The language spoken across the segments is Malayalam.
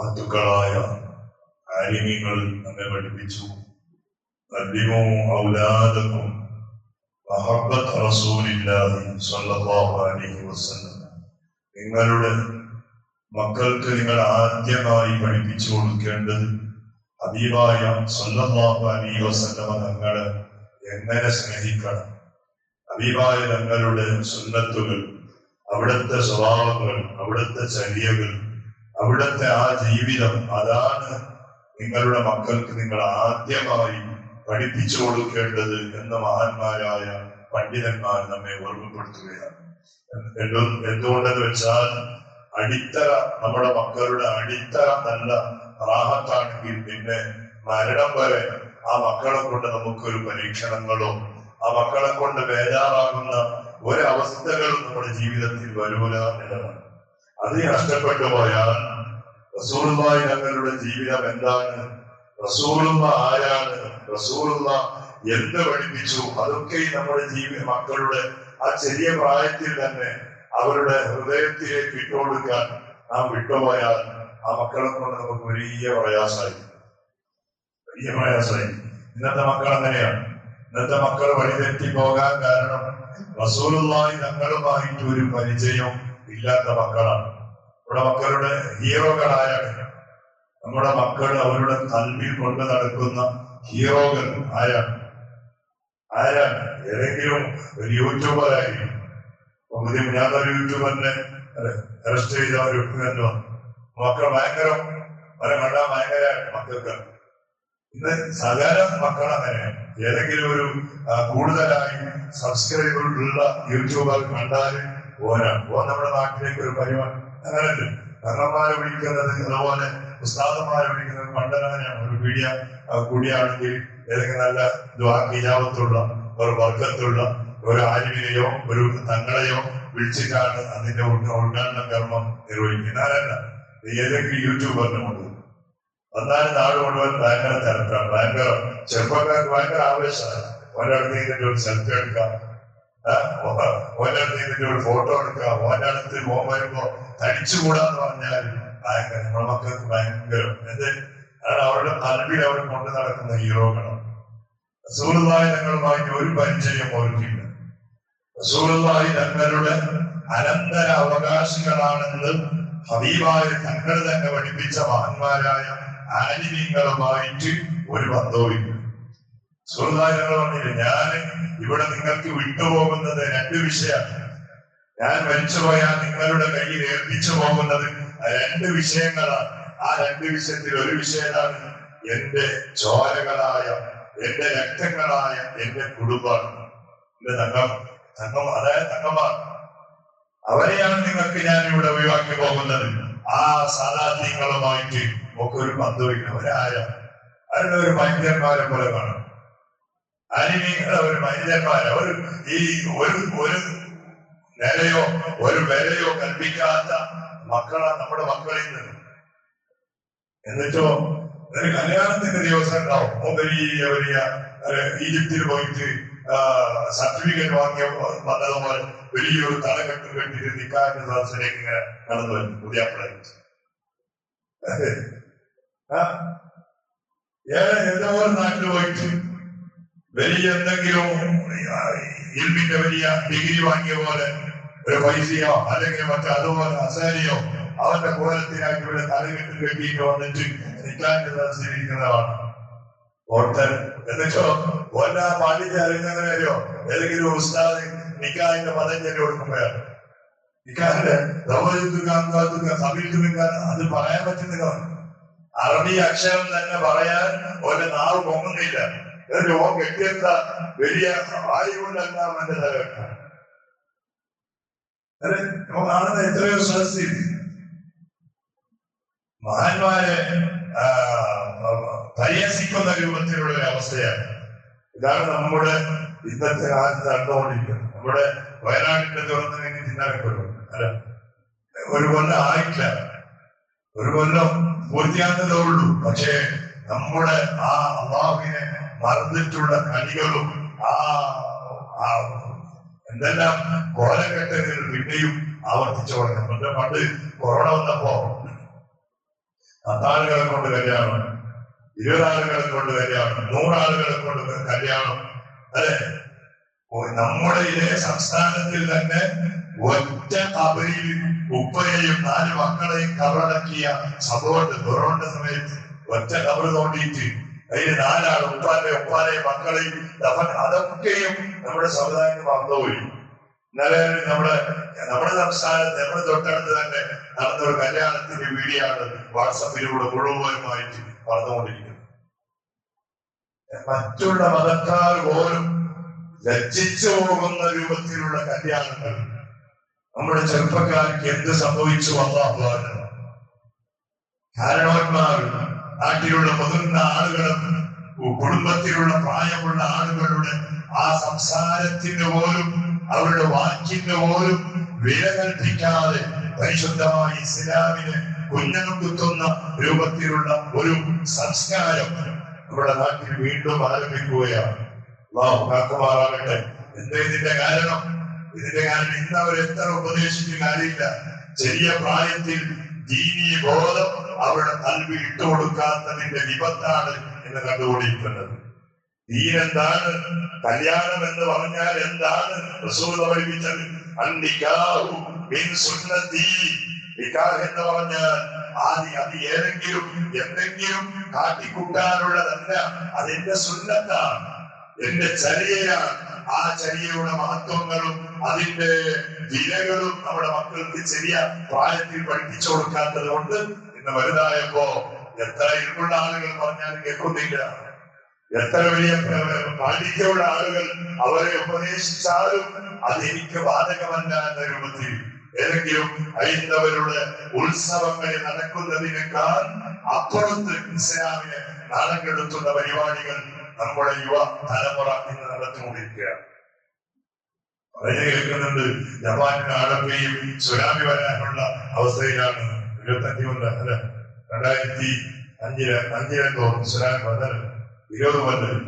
മഹത്തുക്കളായ ആലിമ്യങ്ങൾ നമ്മെ പഠിപ്പിച്ചു. ഔലാദക്കും അലൈഹി വസല്ലം. നിങ്ങളുടെ മക്കൾക്ക് നിങ്ങൾ ആദ്യമായി പഠിപ്പിച്ചു കൊടുക്കേണ്ടത് ഹബീബായ സ്വല്ലല്ലാഹു അലൈഹി വസല്ലമ തങ്ങളെ എങ്ങനെ സ്നേഹിക്കണം? ഹബീബായ തങ്ങളുടെ സുന്നത്തുകൾ അവിടുത്തെ സ്വഭാവങ്ങൾ അവിടുത്തെ ചര്യകൾ അവിടുത്തെ ആ ജീവിതം അതാണ് നിങ്ങളുടെ മക്കൾക്ക് നിങ്ങൾ ആദ്യമായി പഠിപ്പിച്ചു കൊടുക്കേണ്ടത് എന്ന് മഹാന്മാരായ പണ്ഡിതന്മാർ നമ്മെ ഓർമ്മപ്പെടുത്തുകയാണ്. എന്തു- എന്തുകൊണ്ടെന്ന് വെച്ചാൽ അടിത്തറ നമ്മുടെ മക്കളുടെ അടിത്തറ നല്ല റാഹത്താണെങ്കിൽ പിന്നെ മരണം വരെ ആ മക്കളെ കൊണ്ട് നമുക്കൊരു പരീക്ഷണങ്ങളോ ആ മക്കളെ കൊണ്ട് ബേജാറാകുന്ന ഒരവസ്ഥകളും നമ്മുടെ ജീവിതത്തിൽ വരൂല എന്നതാണ്. അത് നഷ്ടപ്പെട്ടു പോയാൽ റസൂലുള്ളാഹി തങ്ങളുടെ ജീവിതം എന്താണ്? റസൂലുള്ള ആരാണ്? റസൂലുള്ള എന്ത് പഠിപ്പിച്ചു? അതൊക്കെ നമ്മുടെ ജീവിത മക്കളുടെ ആ ചെറിയ പ്രായത്തിൽ തന്നെ അവരുടെ ഹൃദയത്തിലേക്ക് ഇട്ടുകൊടുക്കാൻ നാം വിട്ടുപോയാൽ ആ മക്കളെ കൊണ്ട് നമുക്ക് വലിയ പ്രയാസമായി. വലിയ പ്രയാസമായി. ഇന്നത്തെ മക്കൾ അങ്ങനെയാണ്. ഇന്നത്തെ മക്കൾ വഴിതെറ്റി പോകാൻ കാരണം റസൂലുള്ളാഹി തങ്ങളുമായിട്ട് ഒരു പരിചയം ഇല്ലാത്ത മക്കളാണ്. നമ്മുടെ മക്കളുടെ ഹീറോകളായ നമ്മുടെ മക്കൾ അവരുടെ കൽവിൽ കൊണ്ട് നടക്കുന്ന ഹീറോകൾ ആരാണ്? ആരാണ്? ഏതെങ്കിലും ഒരു യൂട്യൂബറായിരിക്കും പുതിയ ഞാനൊരു യൂട്യൂബറിനെ അറസ്റ്റ് ചെയ്ത ഒരു എന്തോ മക്കൾ ഭയങ്കര അവരെ കണ്ടാൽ ഭയങ്കര മക്കൾക്ക്. ഇന്ന് സാധാരണ മക്കൾ അങ്ങനെയാണ് ഏതെങ്കിലും ഒരു കൂടുതലായി സബ്സ്ക്രൈബുള്ള യൂട്യൂബർ കണ്ടാൽ പോരാ. ഓ നമ്മുടെ നാട്ടിലേക്ക് ഒരു പരിപാടി. അങ്ങനല്ല കർണന്മാരെ വിളിക്കുന്നത് അതുപോലെ ഉസ്താദന്മാരെ വിളിക്കുന്നത് പണ്ടനാണ് ഒരു പീഡിയ കൂടിയാണെങ്കിൽ ഏതെങ്കിലും നല്ല ദ്വാക്കിജാവത്തുള്ള ഒരു വർഗത്തുള്ള ഒരു ആര്യനെയോ ഒരു തങ്ങളെയോ വിളിച്ചിട്ടാണ് അതിന്റെ ഉണ്ടാകുന്ന കർമ്മം നിർവഹിക്കുന്നത്. അതല്ല ഏതെങ്കിലും യൂട്യൂബറിനെ കൊണ്ട് എന്നാലും നാട് മുഴുവൻ ഭയങ്കര തരത്തിലാണ്. ഭയങ്കര ചെറുപ്പക്കാർക്ക് ഭയങ്കര ആവേശമാണ്. ഒരിടത്ത് ഒരു സെൽഫി എടുക്കാം. ഒരിടത്ത് ഇതിന്റെ ഒരു ഫോട്ടോ എടുക്കാം. അടുത്ത് പോകാൻ വരുമ്പോ തടിച്ചുകൂടാന്ന് പറഞ്ഞാൽ ഭയങ്കര നമ്മുടെ മക്കൾക്ക് ഭയങ്കര. എന്ത്? അതാണ് അവരുടെ തലവിൽ അവർ കൊണ്ടു നടക്കുന്ന ഹീറോകളാണ് റസൂലുള്ളാഹി തങ്ങളുമായിട്ട് ഒരു പരിചയം അവർക്കില്ല റസൂലുള്ളാഹി തങ്ങളുടെ അനന്തര അവകാശികളാണെന്ന് ഹബീബായ തങ്ങൾ തന്നെ പഠിപ്പിച്ച മഹന്മാരായ ആലിമീങ്ങളുമായിട്ട് ഒരു ബന്ധവുമില്ല. പറഞ്ഞില്ല? ഞാൻ ഇവിടെ നിങ്ങൾക്ക് വിട്ടുപോകുന്നത് രണ്ട് വിഷയമാണ്. ഞാൻ മരിച്ചുപോയാൽ നിങ്ങളുടെ കയ്യിൽ ഏൽപ്പിച്ചു പോകുന്നത് രണ്ട് വിഷയങ്ങളാണ്. ആ രണ്ട് വിഷയത്തിൽ ഒരു വിഷയമാണ് എന്റെ ചോരകളായ എന്റെ രക്തങ്ങളായ എന്റെ കുടുംബം. എന്റെ തങ്കം തങ്കം അതായത് തങ്കമാർ അവരെയാണ് നിങ്ങൾക്ക് ഞാൻ ഇവിടെ ഒഴിവാക്കി പോകുന്നത്. ആ സാധാരണങ്ങളുമായിട്ട് ഒക്കെ ഒരു അവരായ അവരുടെ ഒരു ഭയങ്കരന്മാരെ പോലെ കാണും അനിമീങ്ങളെ ഒരു മനുഷ്യന്മാരെ ഒരു ഈ ഒരു ഒരു നിലയോ ഒരു വിലയോ കൽപ്പിക്കാത്ത മക്കളാണ് നമ്മുടെ മക്കളിൽ നിന്ന്. എന്നിട്ടോ ഒരു കല്യാണത്തിന്റെ ദിവസം ഉണ്ടാവും. വലിയ വലിയ ഈജിപ്തിൽ പോയിട്ട് സർട്ടിഫിക്കറ്റ് വാങ്ങിയ വന്നതുപോലെ വലിയൊരു തലകെട്ട് കെട്ടിട്ട് നിക്കാന്റെ സദസ്സിലേക്ക് ഇങ്ങനെ കടന്നു വരും പുതിയ ഏതോ ഒരു നാട്ടിൽ പോയിട്ട് വലിയ എന്തെങ്കിലും ഇൽമിന്റെ വലിയ ഡിഗ്രി വാങ്ങിയ പോലെ ഒരു പൈസയോ അല്ലെങ്കിൽ മറ്റോ അതുപോലെ അസാരിയോ അവന്റെ കോലത്തിനാക്കി ഇവിടെ തലകെട്ട് കെട്ടിയിട്ട് വന്നിട്ട് നിക്കാന്റെ സദസ്സിലിരിക്കുന്നതാണ് ഓർത്തൻ എന്നിട്ടോ വല്ല അറിയുന്നവരെയോ ഏതെങ്കിലും ഉസ്താദ് നിക്കാഹിന്റെ പദം ചെല്ലി കൊടുക്കുമ്പോഴാണ് നിക്കാഹിന്റെ സമീപിക്കാൻ അത് പറയാൻ പറ്റുന്നില്ല അറബി അക്ഷരം തന്നെ പറയാൻ ഒരു നാവ് പൊങ്ങുന്നില്ല. എന്നിട്ട് ഓ കെട്ടിയെത്ത വലിയ ആയുകൊണ്ടല്ല അവന്റെ തലകെട്ട കെട്ടാണ് എത്രയോ സദസ്സി. മഹാന്മാരെ പരിഹസിക്കുന്ന രൂപത്തിലുള്ള ഒരു അവസ്ഥയാണ്. ഇതാണ് നമ്മുടെ ഇന്നത്തെ കാലത്ത് നടന്നുകൊണ്ടിരിക്കുന്നത്. നമ്മുടെ വയനാട്ടിന്റെ കഴിഞ്ഞ് ചിന്താക്കപ്പെടും അല്ല ഒരു കൊല്ലം ആയിട്ടില്ല. ഒരു കൊല്ലം പൂർത്തിയാകുന്നതേ ഉള്ളൂ. പക്ഷേ നമ്മുടെ ആ അള്ളാഹുവിനെ മറന്നിട്ടുള്ള കളികളും ആ എന്തെല്ലാം കോലഘട്ടങ്ങൾ പിന്നെയും ആവർത്തിച്ചു പറഞ്ഞു പണ്ട് പണ്ട് കൊറോണ വന്നപ്പോ പത്താളുകളെ കൊണ്ട് കല്യാണം ഇരുപതാളുകളെ കൊണ്ട് കല്യാണം നൂറാളുകളെ കൊണ്ട് കല്യാണം അല്ലെ? നമ്മുടെ ഇതേ സംസ്ഥാനത്തിൽ തന്നെ ഒറ്റ കബയിൽ ഉപ്പയെയും നാല് മക്കളെയും കബറടക്കിയ സംഭവമുണ്ട്. കൊറോണ സമയത്ത് ഒറ്റ കബറ് തോണ്ടിയിട്ട് അതിന് നാലാണ് ഉപ്പാന്റെ ഉപ്പാനെയും മക്കളെയും ദഫൻ അതൊക്കെയും നമ്മുടെ സമുദായത്തിന് മറന്നുപോയി ഇന്നലെ നമ്മുടെ നമ്മുടെ സംസ്ഥാനത്ത് നമ്മുടെ തൊട്ടടുത്ത് തന്നെ നടന്ന ഒരു കല്യാണത്തിന്റെ വീഡിയോ വാട്സപ്പിലൂടെ മുഴുവനുമായിട്ട് വളർന്നുകൊണ്ടിരിക്കുന്നത് മറ്റുള്ള മതക്കാർ പോലും ലജ്ജിച്ചു പോകുന്ന രൂപത്തിലുള്ള കല്യാണങ്ങൾ നമ്മുടെ ചെറുപ്പക്കാർക്ക് എന്ത് സംഭവിച്ചു വന്നാഹ്വാനം കാരണവന്മാർ നാട്ടിലുള്ള മുതിർന്ന ആളുകളും കുടുംബത്തിലുള്ള പ്രായമുള്ള ആളുകളുടെ ആ സംസാരത്തിന് പോലും അവരുടെ വാക്കിന് പോലും വില കൽപ്പിക്കാതെ പരിശുദ്ധമായ ഇസ്ലാമിനെ കുഞ്ഞനം കുത്തുന്ന രൂപത്തിലുള്ള ഒരു സംസ്കാരം നമ്മുടെ നാട്ടിൽ വീണ്ടും ആരംഭിക്കുകയാണ്. കാക്കുമാറാകട്ടെ. എന്താ ഇതിന്റെ കാരണം? ഇതിന്റെ കാരണം ഇന്ന് അവർ എത്ര ഉപദേശിച്ച കാര്യമില്ല ചെറിയ പ്രായത്തിൽ ദീനീ ബോധം അവരുടെ കൽവി ഇട്ടുകൊടുക്കാത്തതിന്റെ വിപത്താണ് എന്ന് കണ്ടുകൊണ്ടിരിക്കുന്നത്. ദീൻ എന്താണ് കല്യാണം എന്ന് പറഞ്ഞാൽ എന്താണ്? റസൂൽ പഠിപ്പിച്ചത്? എന്ന് പറഞ്ഞാൽ ആദ്യ അത് ഏതെങ്കിലും എന്തെങ്കിലും കാട്ടിക്കൂട്ടാനുള്ളതല്ല അതെന്റെ സുന്നത്താണ്. എന്റെ ചരിയയാണ്. ആ ചരിയയുടെ മഹത്വങ്ങളും അതിന്റെ വിലകളും നമ്മുടെ മക്കൾക്ക് ചെറിയ പ്രായത്തിൽ പഠിപ്പിച്ചു കൊടുക്കാത്തത് കൊണ്ട് ഇന്ന് വലുതായപ്പോ എത്ര ഇരുമുള്ള ആളുകൾ പറഞ്ഞാലും കേൾക്കുന്നില്ല. എത്ര വലിയ പാണ്ഡിത്യമുള്ള ആളുകൾ അവരെ ഉപദേശിച്ചാലും അതെനിക്ക് ബാധകമല്ല എന്ന രൂപത്തിൽ ഏതെങ്കിലും ഹൈന്ദവരുടെ ഉത്സവങ്ങളിൽ നടക്കുന്നതിനേക്കാൾ അപ്പുറത്ത് ഇസ്ലാമിനെ നാണം കെടുത്തുന്ന പരിപാടികൾ നമ്മുടെ യുവ തലമുറ ഇന്ന് നടത്തിക്കൊണ്ടിരിക്കുകയാണ്. പറഞ്ഞു കേൾക്കുന്നുണ്ട്. ജപ്പാനിന് ആഴപ്പയും സുനാമി വരാനുള്ള അവസ്ഥയിലാണ് ഇരുപത്തഞ്ച് കൊണ്ട് അല്ല രണ്ടായിരത്തി അഞ്ചിൽ തോന്നുന്നു സുനാമി വന്നത്. ഇരുപത് കൊല്ലം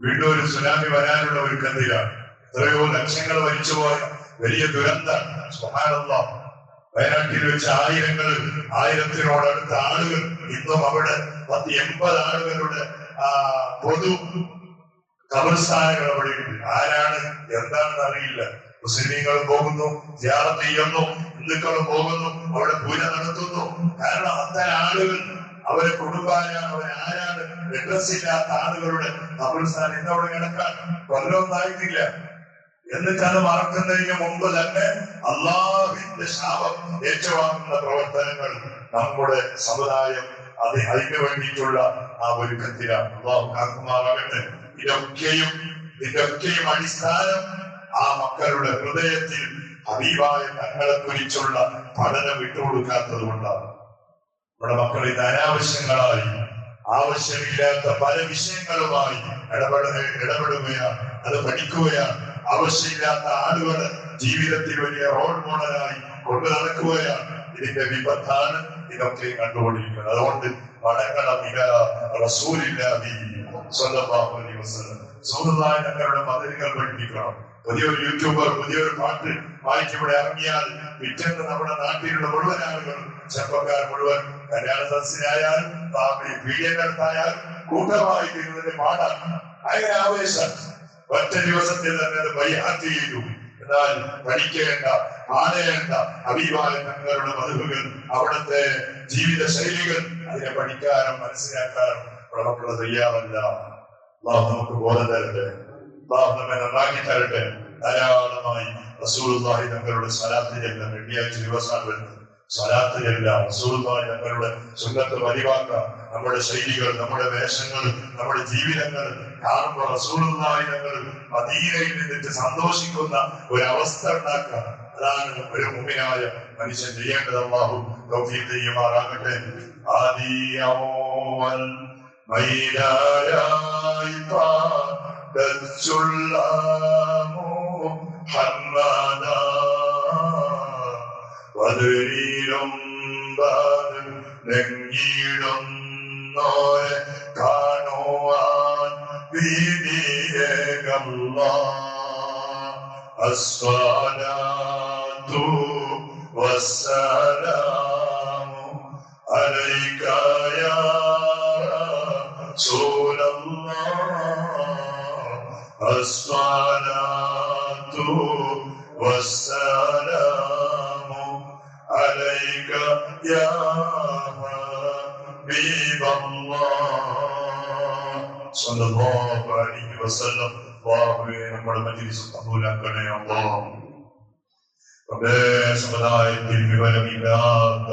വീണ്ടും ഒരു സുനാമി വരാനുള്ള ഒരുക്കത്തിലാണ് എത്രയോ ലക്ഷങ്ങൾ മരിച്ചുപോയ വലിയ ദുരന്ത. സുഹാനുള്ള വയനാട്ടിൽ വെച്ച് ആയിരങ്ങൾ ആയിരത്തിനോടടുത്ത ആളുകൾ ഇന്നും അവിടെ പത്ത് എൺപത് ആളുകളുടെ ആ പൊതു കബർസ്ഥാനങ്ങൾ ആരാണ്? എന്താണെന്ന് അറിയില്ല. മുസ്ലിമീങ്ങൾ പോകുന്നു ജിയാറത്ത് ചെയ്യുന്നു ഹിന്ദുക്കൾ പോകുന്നു അവിടെ പൂജ നടത്തുന്നു. കാരണം അത്തരം ആളുകൾ അവരെ കുടുംബാരാണ് അവരാരാണ് ഇല്ലാത്ത ആളുകളുടെ കബർസ്ഥാൻ ഇന്ന് അവിടെ കിടക്കാൻ കൊല്ലമൊന്നായിട്ടില്ല എന്നിട്ട് അത് മറക്കുന്നതിന് മുമ്പ് തന്നെ അള്ളാഹുവിന്റെ ശാപം ഏറ്റുവാങ്ങുന്ന പ്രവർത്തനങ്ങൾ നമ്മുടെ സമുദായം അത് അതിനു വേണ്ടിയിട്ടുള്ള ആ ഒരുക്കത്തിലാണ്. അള്ളാഹു കാക്കുമാറാകട്ടെ. ഇതൊക്കെയും ഇതൊക്കെയും അടിസ്ഥാനം ആ മക്കളുടെ ഹൃദയത്തിൽ ഹബീബായ തങ്ങളെ കുറിച്ചുള്ള പഠനം വിട്ടുകൊടുക്കാത്തത് കൊണ്ടാണ്. നമ്മുടെ മക്കൾ ഇത് അനാവശ്യങ്ങളായി ആവശ്യമില്ലാത്ത പല വിഷയങ്ങളുമായി ഇടപെട ഇടപെടുകയാണ് അത് പഠിക്കുകയാണ്. ആവശ്യമില്ലാത്ത ആളുകൾ ജീവിതത്തിൽ വലിയ റോൾ മോഡലായി കൊണ്ടു നടക്കുകയാണ്. ഇതിന്റെ വിപത്താണ് ഇതൊക്കെ കണ്ടുകൊണ്ടിരിക്കുന്നത്. അതുകൊണ്ട് മടങ്ങണം ഇല ഞങ്ങളുടെ മതിലുകൾ പഠിപ്പിക്കണം. പുതിയൊരു യൂട്യൂബർ പുതിയൊരു പാട്ട് വായിച്ച് ഇവിടെ ഇറങ്ങിയാൽ പിറ്റേന്ന് നമ്മുടെ നാട്ടിലുള്ള മുഴുവൻ ആളുകളും ചെറുപ്പക്കാർ മുഴുവൻ കല്യാണ സദസ്സിനായാലും പീഡിയകർത്തായാലും കൂട്ടമായി തീരുന്നതിന് പാടാണ് ഭയങ്കര ആവേശം. ഒറ്റ ദിവസത്തിൽ തന്നെ അത് ബൈഹാറ്റ് ചെയ്തു. എന്നാൽ പഠിക്കേണ്ട കാണേണ്ട അഭിമാന തങ്ങളുടെ അവിടുത്തെ ജീവിത ശൈലികൾ അതിനെ പഠിക്കാനും മനസ്സിലാക്കാനും നമ്മുടെ ചെയ്യാമല്ല അള്ളാഹു നമുക്ക് ബോധം തരട്ടെ. അള്ളാഹു നമ്മെ നന്നാക്കി തരട്ടെ. ധാരാളമായി റസൂലുള്ളാഹി തങ്ങളുടെ സ്വലാത്ത് ചെല്ലാം വെള്ളിയാഴ്ച ദിവസമാണ് വരുന്നത്. സ്വലാത്ത് ചെല്ലാം റസൂലുള്ളാഹി തങ്ങളുടെ സുന്നത്ത് പതിവാക്കാം നമ്മുടെ ശൈലികൾ നമ്മുടെ വേഷങ്ങൾ നമ്മുടെ ജീവിതങ്ങൾ കാണുമ്പോൾ റസൂലുള്ളാഹി തങ്ങൾ മദീനയിൽ നിന്നിട്ട് സന്തോഷിക്കുന്ന ഒരു അവസ്ഥ അതാണ് ഒരു മുമ്പിനായ മനുഷ്യൻ ചെയ്യേണ്ടത്. അള്ളാഹു തൗഫീഖ് ചെയ്യുമാറാകട്ടെ. ആദിയവൽ മൈലായി മുഹമ്മദ വതിരിലും നെങ്ങിടും നോരെ കാണുവാൻ വീതിയേകല്ല അസ്വാലു വസ്സലാമു അലൈ رسول الله الصلاة والسلام عليك يا حبيب الله صلى الله عليه وسلم വാഹുവേ നമ്മുടെ മജിലിസ് കബൂലാക്കണേ അള്ളാഹു റബ്ബേ സമുദായത്തിൽ വിവരമില്ലാത്ത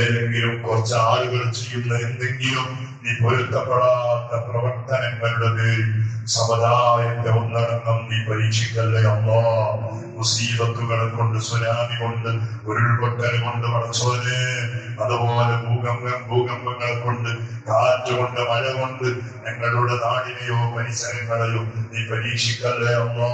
ഏതെങ്കിലും കുറച്ച് ആളുകൾ ചെയ്യുന്ന എന്തെങ്കിലും നീ പൊരുത്തപ്പെടാത്ത പ്രവർത്തനങ്ങളുടെ പേരിൽ സമുദായത്തെ ഒന്നടങ്കം നീ പരീക്ഷിക്കല്ലേ അമ്മോ മുസീബത്തുകളെ കൊണ്ട് സുനാമി കൊണ്ട് ഉരുൾപൊട്ടൽ കൊണ്ട് വളച്ചോനെ അതുപോലെ ഭൂകമ്പം ഭൂകമ്പങ്ങളെ കൊണ്ട് കാറ്റ് കൊണ്ട് മഴ കൊണ്ട് ഞങ്ങളുടെ നാടിനെയോ പരിസരങ്ങളെയോ നീ പരീക്ഷിക്കല്ലേ അമ്മോ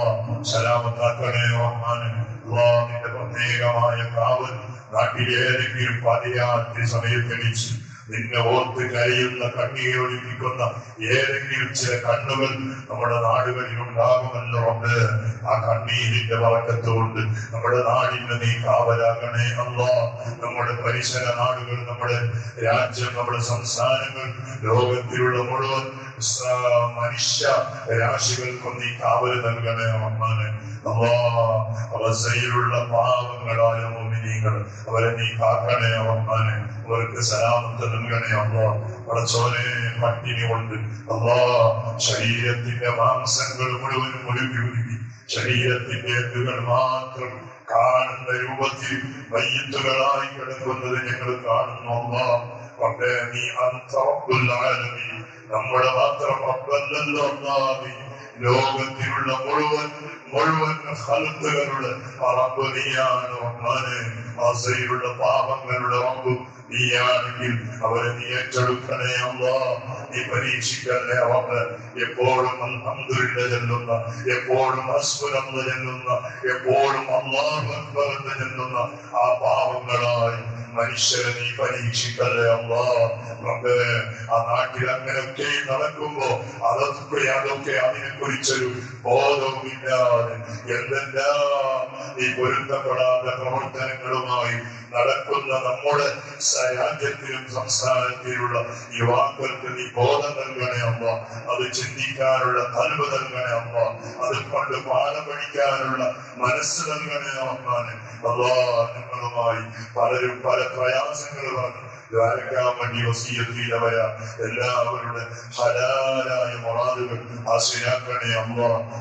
സലാമത്താക്കണേ റഹ്മാനെ. അല്ലാഹ് നിന്റെ പ്രത്യേകമായ കാവൽ നാട്ടിലേതെങ്കിലും പാതിരാത്രി സമയത്തടിച്ച് നിന്നെ ഓർത്ത് കരയുന്ന കണ്ണീരൊഴിപ്പിക്കുന്ന ഏതെങ്കിലും ചില കണ്ണുകൾ നമ്മുടെ നാടുകളിൽ ഉണ്ടാകുമല്ലോ ഉണ്ട് ആ കണ്ണീരിന്റെ വറക്കത്തുകൊണ്ട് നമ്മുടെ നാടിന് നീ കാവലാകണേ അല്ലോ നമ്മുടെ പരിസര നാടുകൾ നമ്മുടെ രാജ്യം നമ്മുടെ സംസ്ഥാനങ്ങൾ ലോകത്തിലുള്ള മുഴുവൻ മനുഷ്യ രാശികൾക്കും നീ കാവൽ നൽകണേ അമ്മാനെ അവസയിലുള്ള പാവങ്ങളായ മോമിനികൾ അവരെ നീ കാക്കണേ അമ്മാനെ അവർക്ക് സലാമത്ത് നൽകണേ അല്ലോ പടച്ചോനെ പട്ടിണി കൊണ്ട് അല്ലാ ശരീരത്തിന്റെ മാംസങ്ങൾ മുഴുവനും ഒരുക്കി ഒരുക്കി. ശരീരത്തിന്റെ എത്തുകൾ മാത്രം കാണുന്ന രൂപത്തിൽ വയ്യത്തുകളായി കിടക്കുന്നത് ഞങ്ങൾ കാണുന്നു അമ്മ പക്ഷേ നീ അന്ത റബ്ബുൽ ആലമീൻ. നമ്മുടെ മാത്രം റബ്ബല്ലല്ലോ അല്ലാഹ് ലോകത്തിലുള്ള മുഴുവൻ മുഴുവൻ ഹലുത്തുകളുടെ റബ്ബ് നീയാണ് റഹ്മാനെ ആസയിലുള്ള പാപങ്ങളുടെ റബ്ബ് നീയാണെങ്കിൽ അവരെ നീ ഏറ്റെടുക്കണേ നീ പരീക്ഷിക്കണേ റബ്ബ് എപ്പോഴും അൽഹംദുലില്ലാ ചെല്ലുന്ന എപ്പോഴും അസ്വരം ചെല്ലുന്ന എപ്പോഴും അല്ലാഹു അക്ബർ എന്ന് ചെല്ലുന്ന ആ പാവങ്ങളായി മനുഷ്യരെ നീ പരീക്ഷിക്കല്ലേ അല്ലാ. റബ്ബേ ആ നാട്ടിൽ അങ്ങനെയൊക്കെ നടക്കുമ്പോ അതൊക്കെ അതൊക്കെ അതിനെ കുറിച്ചൊരു ബോധവുമില്ലാതെ എന്തെല്ലാം ഈ പൊരുത്തപ്പെടാത്ത പ്രവർത്തനങ്ങളുമായി നടക്കുന്ന നമ്മുടെ സ- രാജ്യത്തിലും സംസ്ഥാനത്തിലുള്ള യുവാക്കൾക്ക് നീ ബോധം നൽകണേ അമ്മ. അത് ചിന്തിക്കാനുള്ള കഴിവ് നൽകണേ അമ്മ. അത് കൊണ്ട് പാഠം പഠിക്കാനുള്ള മനസ്സ് നൽകണേ അമ്മാനെ അതാ ഞങ്ങളുമായി പലരും പല പ്രയാസങ്ങൾ പറഞ്ഞു. ദ്വാരക്കാൻ വേണ്ടി വസീയത്തിലവര എല്ലാവരുടെ ഹലാലായ മൊറാദുകൾ ആശ്രയാക്കണേ അമ്മ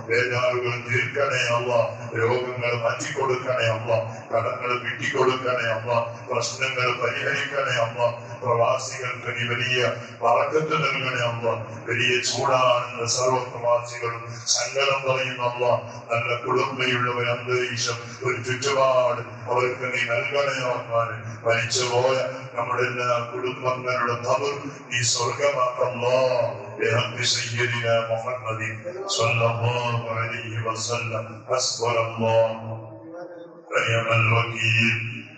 വേദാറുകൾ തീർക്കണേ അമ്മ രോഗങ്ങൾ മാറ്റിക്കൊടുക്കണേ അമ്മ കടങ്ങൾ വിട്ടിക്കൊടുക്കണേ അമ്മ പ്രശ്നങ്ങൾ പരിഹരിക്കണേ അമ്മ പ്രവാസികൾക്ക് നീ വലിയ പറക്കത്ത് നൽകണേ അമ്മ വലിയ ചൂടാണെന്ന് സർവ്വ പ്രവാസികളും സങ്കടം പറയുന്ന അമ്മ നല്ല കുടുംബയുള്ളവർ അന്തരീക്ഷം ഒരു ചുറ്റുപാട് അവർക്ക് നീ നൽകണേ അമ്മാന് മരിച്ചു പോയ നമ്മുടെ എല്ലാ കുടുംബങ്ങളുടെ തവർ നീ സ്വർഗമാക്കല്ലോ بحق سيدنا محمد صلى الله عليه وسلم حسبنا الله ونعم الوكيل